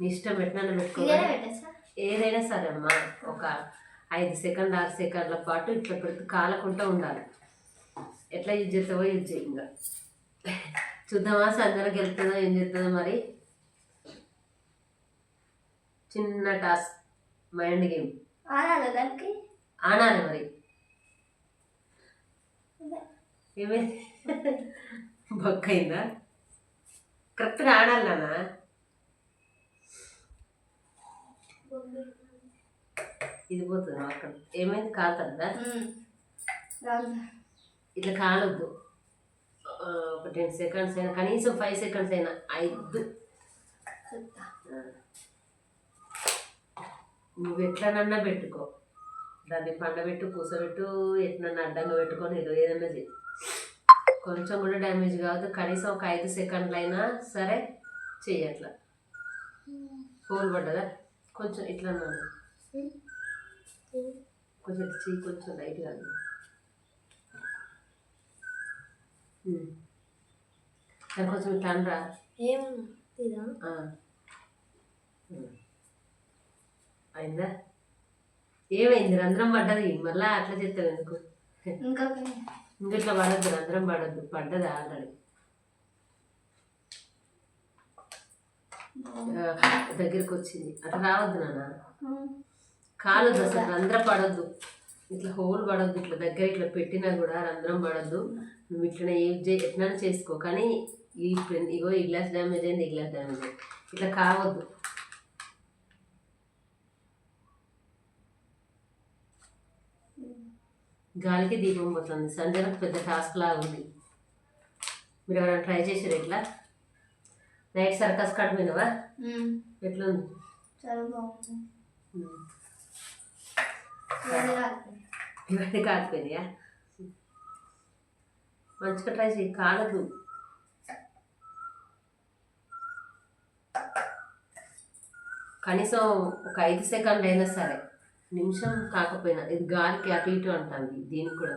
నీ ఇష్టం పెట్టినా ఏదైనా సరే అమ్మా ఒక ఐదు సెకండ్ ఆరు సెకండ్ల పాటు ఇట్లా పెడితే కాలకుండా ఉండాలి. ఎట్లా యూజ్ చేస్తావో యూజ్ చేయి ఇంకా. చూద్దామా సంజనకి వెళ్తుందో ఏం చేస్తుందో మరి. చిన్న టాస్క్ మైండ్ గేమ్. ఆడాలి దానికి? ఆడాలి మరి. ఏమైంది? బొక్క అయిందా? కరెక్ట్గా ఆడాలి నాన్న. ఇది పోతుంది? అక్కడ ఏమైంది? కాలుతుందా. ఇట్లా కాలొద్దు. ఒక టెన్ సెకండ్స్ అయినా కనీసం ఫైవ్ సెకండ్స్ అయినా ఐదు. నువ్వు ఎట్లనన్నా పెట్టుకో. దాన్ని పండబెట్టు కూసబెట్టు ఎట్లన్నా అడ్డంగా పెట్టుకొని ఏదో ఏదన్నా చేయి. కొంచెం కూడా డ్యామేజ్ కావద్దు. కనీసం ఒక ఐదు సెకండ్లు అయినా సరే చెయ్యి అట్లా. హోల్ పడ్డదా? కొంచెం ఇట్లా కొంచెం చెయ్యి కొంచెం లైట్గా. దాన్ని కొంచెం ఇట్లా అనరా. ఉమ్. అయిందా? ఏమైంది? రంధ్రం పడ్డది. మళ్ళా అట్లా చెప్తావు ఎందుకు? ఇంక ఇట్లా పడద్దు. రంధ్రం పడద్దు. పడ్డది ఆల్రెడీ? దగ్గరికి వచ్చింది అట్లా రావద్దు నాన్న. ఉమ్. కాలొద్దు అసలు రంధ్రం పడద్దు. ఇట్లా హోల్ పడద్దు ఇట్లా దగ్గర ఇట్లా పెట్టినా కూడా రంధ్రం పడద్దు. నువ్వు ఇట్లా యూజ్ చే ఎట్లా చేసుకో కానీ ఈ ఇగో ఈ గ్లాస్ డ్యామేజ్ అయింది ఈ గ్లాస్ డ్యామేజ్ అయింది. ఇట్లా కావద్దు. గాలికి దీపం పోతుంది. సంజనకు పెద్ద టాస్క్ లాగా ఉంది. మీరు ఎవరైనా ట్రై చేసారు ఇట్లా? Night circus cut um. ఎట్లుంది? ఇవన్నీ కాకపోయినాయా మంచిగా ట్రై చేయి కాలదు. కనీసం ఒక ఐదు సెకండ్ అయినా సరే నిమిషం కాకపోయినా ఇది గాలికి అటు ఇటు అంటుంది దీనికి కూడా.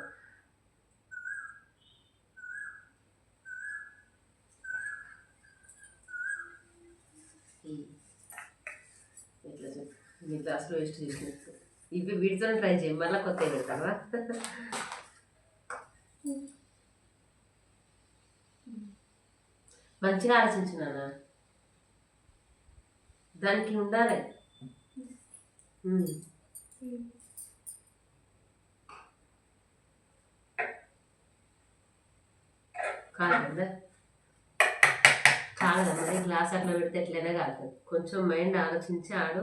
ఇట్లా చెప్పు? మీరు అసలు వేస్ట్ చేసినట్టు. ఇవి వీటితో ట్రై చేయి మళ్ళీ కొత్త పెడతావా మంచిగా ఆలోచించినానా దానికి ఉండాలి. ఉమ్. కాదు మరి గ్లాస్ అట్లా పెడితే ఎట్లయినా కాదు. కొంచెం మైండ్ ఆలోచించి ఆడు.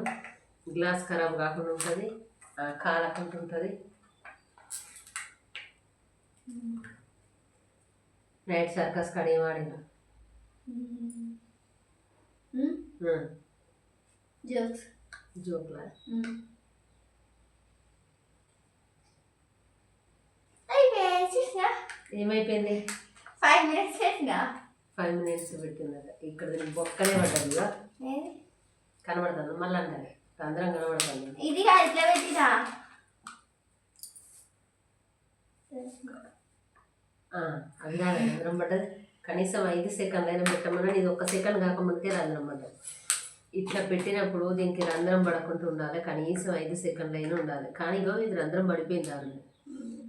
గ్లాస్ ఖరాబ్ కాకుండా ఉంటుంది. కాలకుండా ఉంటుంది. నైట్ సర్కస్ ఆడిన ఉమ్. జోక్స్. జోక్లా? ఏమైపోయింది? ఫైవ్ మినిట్స్ చేసినా. ఫైవ్ మినిట్స్ పెట్టిందట. ఇక్కడ బొక్కనే పడ్డది? కనబడుతుంది మళ్ళీ అంటారు అందరం కనబడుతుంది ఇది ఇట్లా పెట్టినా? అది రంధ్రం పడ్డది. కనీసం ఐదు సెకండ్లు అయినా పెట్టమన్నా ఇది ఒక్క సెకండ్ కాకముందుకే రంధ్రం పడ్డది ఇట్లా పెట్టినప్పుడు దీనికి రంధ్రం పడకుండా ఉండాలి కనీసం ఐదు సెకండ్లు అయినా ఉండాలి. కానీ ఇగో ఇది రంధ్రం పడిపోయింది ఆల్రెడీ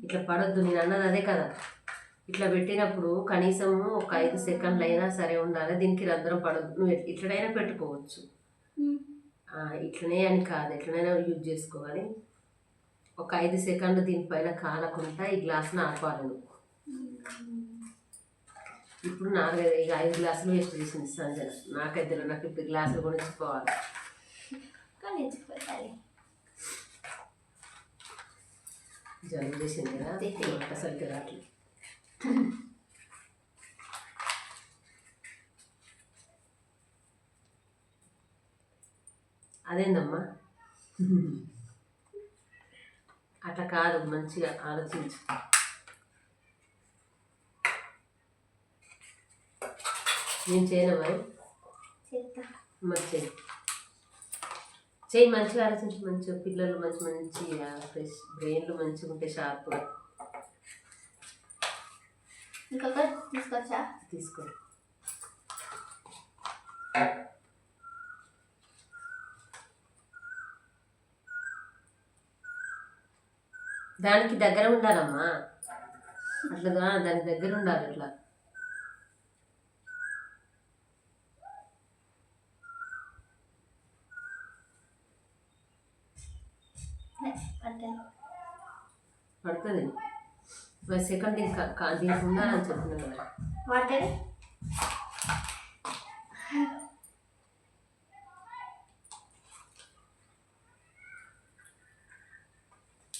ఇట్లా పడొద్దు నేను అన్నది అదే కదా. ఇట్లా పెట్టినప్పుడు కనీసం ఒక ఐదు సెకండ్లు అయినా సరే ఉండాలి దీనికి రంధ్రం పడదు. నువ్వు ఇట్లనైనా పెట్టుకోవచ్చు. ఇట్లనే అని కాదు ఎట్లనైనా యూజ్ చేసుకోవాలి. ఒక ఐదు సెకండ్లు దీనిపైన కాలకుండా ఈ గ్లాస్ని ఆపాలి నువ్వు. ఇప్పుడు నాలుగైదు ఇక ఐదు గ్లాసులు వేస్ట్ చేసింది సంజన. నాకైతే నాకు ఇప్పుడు గ్లాసులు కూడా ఇచ్చిపోవాలి. కానీ ఇచ్చిపోతాయి. జలుబు చేసింది కదా సరిగ్గా రావట్లేదు. అదేందమ్మా? అట్లా కాదు మంచిగా ఆలోచించు. నేను చేయను మరి? మరి చేయి. చేయి మంచిగా ఆలోచించి మంచిగా పిల్లలు మంచి మంచి ఫ్రెష్ బ్రెయిన్లు మంచిగా ఉంటే షార్ప్గా ఇంకొకటి తీసుకొచ్చా? తీసుకో. దానికి దగ్గర ఉండాలమ్మా. అట్లా దా- దానికి దగ్గర ఉండాలి ఇట్లా పడ్డాను పడుతుంది. మరి సెకండ్ దీనికి కా- కా- దీనికి ఉండాలని చెప్తున్నాను కదా వాటర్ వాటర్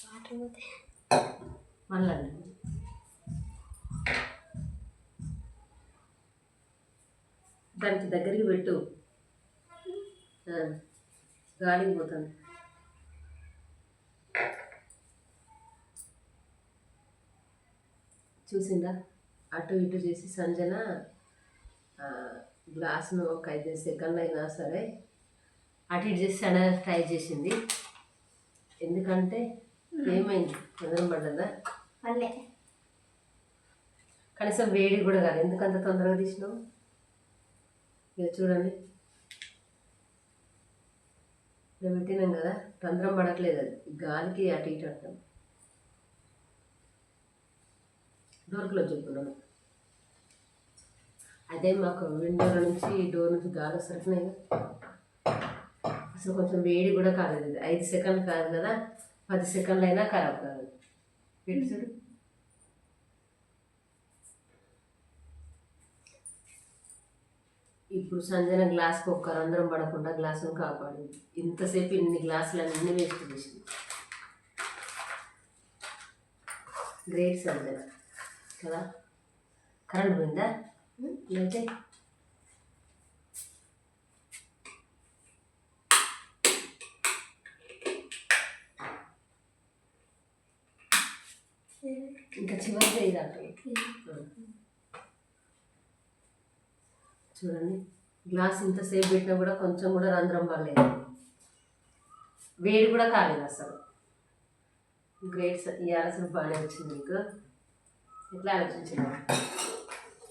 పోతే మళ్ళీ దానికి దగ్గరికి పెట్టు. గాలికి పోతుంది. చూసిందా అటు ఇటు చేసి సంజన గ్లాస్ను ఒక ఐదు సెకండ్ అయినా సరే అటు ఇటు చేసి సడ ట్రై చేసింది. ఎందుకంటే ఏమైంది? తొందర పడ్డదా? పల్లె కనీసం వేడి కూడా కాదు. ఎందుకంత తొందరగా తీసినావు? ఇక చూడండి. ఇక పెట్టినాం కదా రంధ్రం పడట్లేదు అది. గాలికి అటు ఇటు అర్థం. డోర్కులో చెప్పున్నాను అదే మాకు విండోల నుంచి డోర్ నుంచి గాలి వస్తున్నాయి అసలు కొంచెం వేడి కూడా కాలేదు ఐదు సెకండ్లు కాదు కదా. పది సెకండ్లు అయినా ఖరాబ్ కాదు చూడు ఇప్పుడు సంజన గ్లాస్కి ఒక్క రంధ్రం పడకుండా గ్లాసును కాపాడింది ఇంతసేపు ఇన్ని గ్లాసులు అన్నీ వేస్ట్ చేసింది. గ్రేట్ సంజన. కదా? కరెంట్ పోయిందా? లేదంటే ఇంకా చివరి చేయదాటు చూడండి గ్లాస్ ఇంతసేపు పెట్టినా కూడా కొంచెం కూడా రంధ్రం పడలేదు. వేడి కూడా కాలేదు అసలు. గ్రేట్ స- ఈ అలసలు బాగానే వచ్చింది మీకు. ఎట్లా ఆలోచించింది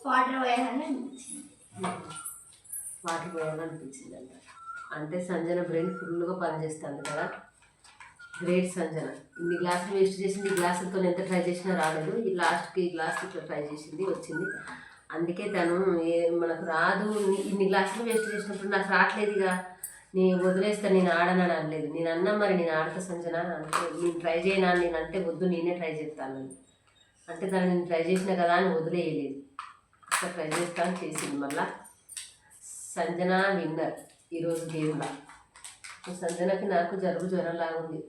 వాటర్ పోయాలని అనిపించింది. వాటర్ పోయాలనిపించింది అంట అంటే సంజన బ్రెయిన్ ఫుల్గా పనిచేస్తుంది కదా. గ్రేట్ సంజన ఇన్ని గ్లాసులు వేస్ట్ చేసింది ఈ గ్లాసులతో ఎంత ట్రై చేసినా రాలేదు. ఈ లాస్ట్కి ఈ గ్లాస్ ఇట్లా ట్రై చేసింది వచ్చింది. అందుకే తను ఏ మనకు రాదు. ఇన్ని- గ్లాసులు వేస్ట్ చేసినప్పుడు నాకు రావట్లేదు ఇక. నేను వదిలేస్తా నేను ఆడనని అనలేదు. నేను అన్నా మరి నేను ఆడతా సంజన అంటే నేను ట్రై చేయనా? నేను అంటే వద్దు నేనే ట్రై చేస్తాను అంటే తను నేను ట్రై చేసిన కదా అని వదిలేయలేదు. అట్లా ట్రై చేస్తాను చేసింది మళ్ళా. సంజన విన్నర్. ఈరోజు గేమ్లో సంజనకి నాకు జలుబు జ్వరంలాగా ఉంది.